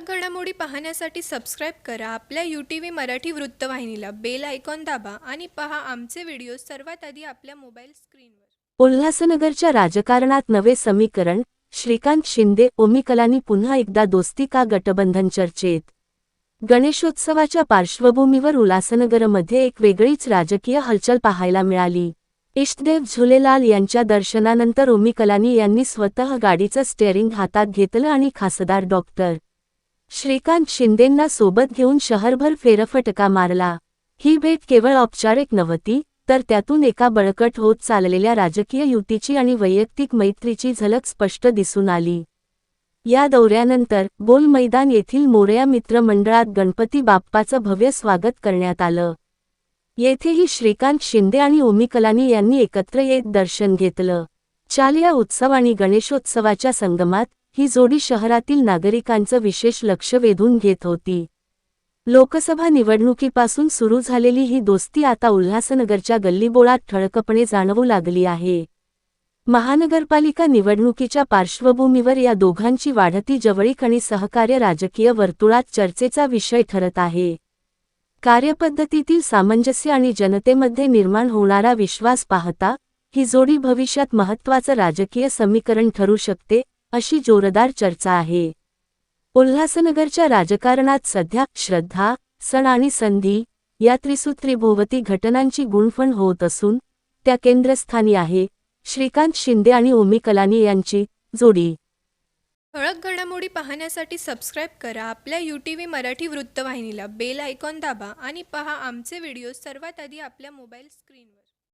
ठळक घडामोडी पाहण्यासाठी सबस्क्राईब करा. आपल्या यू टी व्ही मराठी वृत्तवाहिनीला बेल आयकॉन दाबा आणि पहा आमचे व्हिडिओ सर्वात आधी आपल्या मोबाईल स्क्रीनवर उल्हासनगरच्या राजकारणात नवे समीकरण श्रीकांत शिंदे ओमिकलांनी पुन्हा एकदा दोस्ती का गटबंधन चर्चेत? गणेशोत्सवाच्या पार्श्वभूमीवर उल्हासनगरमध्ये एक वेगळीच राजकीय हलचल पाहायला मिळाली. इष्टदेव झुलेलाल यांच्या दर्शनानंतर ओमिकलानी यांनी स्वतः गाडीचं स्टेअरिंग हातात घेतलं आणि खासदार डॉक्टर श्रीकांत शिंदेंना सोबत घेऊन शहरभर फेरफटका मारला. ही भेट केवळ औपचारिक नव्हती तर त्यातून एका बळकट होत चाललेल्या राजकीय युतीची आणि वैयक्तिक मैत्रीची झलक स्पष्ट दिसून आली. या दौऱ्यानंतर बोल मैदान येथील मोरया मित्रमंडळात गणपती बाप्पाचं भव्य स्वागत करण्यात आलं. येथेही श्रीकांत शिंदे आणि ओमिकलानी यांनी एकत्र येत दर्शन घेतलं. चाल या उत्सव आणि गणेशोत्सवाच्या संगमात ही जोडी शहरातील नागरिकांचं विशेष लक्ष वेधून घेत होती. लोकसभा निवडणुकीपासून सुरू झालेली ही दोस्ती आता उल्हासनगरच्या गल्लीबोळात ठळकपणे जाणवू लागली आहे. महानगरपालिका निवडणुकीच्या पार्श्वभूमीवर या दोघांची वाढती जवळीक आणि सहकार्य राजकीय वर्तुळात चर्चेचा विषय ठरत आहे. कार्यपद्धतीतील सामंजस्य आणि जनतेमध्ये निर्माण होणारा विश्वास पाहता ही जोडी भविष्यात महत्त्वाचं राजकीय समीकरण ठरू शकते अशी जोरदार चर्चा आहे. उल्हासनगरच्या राजकारणात सध्या श्रद्धा सण आणि संधी या त्रिसूत्रीभोवती घटनांची गुणफण होत असून त्या केंद्रस्थानी आहे. श्रीकांत शिंदे आणि ओमी कलानी यांची जोडी. ठळक घडामोडी पाहण्यासाठी सबस्क्राईब करा. आपल्या यू टी व्ही मराठी वृत्तवाहिनीला बेल आयकॉन दाबा आणि पहा आमचे व्हिडिओ सर्वात आधी आपल्या मोबाईल स्क्रीनवर